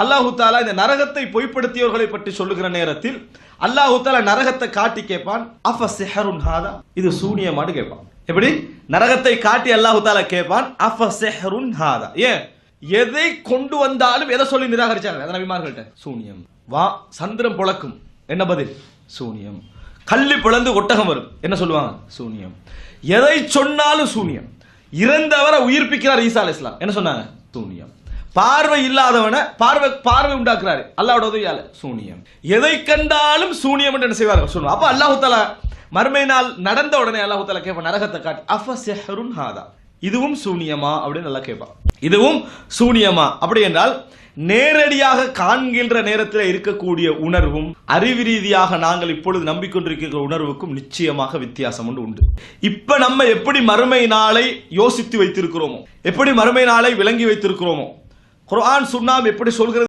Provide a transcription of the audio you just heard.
அல்லாஹு தாலா இந்த நரகத்தை பொய்ப்படுத்தியவர்களை பற்றி சொல்லுகிற நேரத்தில் அல்லாஹு தாலா நரகத்தை காட்டி கேட்பான் அஃப சிஹருன் ஹாதா? இது சூனியமானு கேட்பான். எப்படி? நரகத்தை காட்டி அல்லாஹு தாலா கேட்பான் அஃப சிஹருன் ஹாதா? ஏன்? எதை கொண்டு வந்தாலும் எதை சொல்லி நிராகரிச்சாங்க? அதன் அபிமார்கள்ட்ட சூனியம். வா சந்திரம் புழக்கும். என்ன பதில்? சூனியம். கள்ளி பிளந்து ஒட்டகம் வரும். என்ன சொல்லுவாங்க? சூனியம். எதை சொன்னாலும் சூனியம். இறந்தவரை உயிர்ப்பிக்கிறார் ஈசா அலைஹிஸ் இஸ்லாம் என்ன சொன்னாங்க? சூனியம் பார்வை இல்லாதவனை பார்வை பார்வை உண்டாக்குறாரு. அல்லாவோட உதவியால. சூனியம். எதை கண்டாலும் சூனியம் என்று என்ன செய்வார்கள்? சொல்லுவோம் அப்ப அல்லாஹு தஆலா மறுமை நாள் நடந்த உடனே அல்லாஹு தஆலா கேட்பான் நரகத்தை காட்டி அஃப செஹருன் ஹாதா? இதுவும் சூனியமா அப்படின்னு நல்லா கேட்பான். இதுவும் சூனியமா? அப்படி என்றால் நேரடியாக காண்கின்ற நேரத்தில் இருக்கக்கூடிய உணர்வும் அறிவு ரீதியாக நாங்கள் இப்பொழுது நம்பிக்கொண்டிருக்கிற உணர்வுக்கும் நிச்சயமாக வித்தியாசம் ஒன்று உண்டு. இப்ப நம்ம எப்படி மறுமை நாளை யோசித்து வைத்திருக்கிறோமோ எப்படி மறுமை நாளை விளங்கி வைத்திருக்கிறோமோ குரான் சுண்ணாம் எப்படி சொல்கிறது?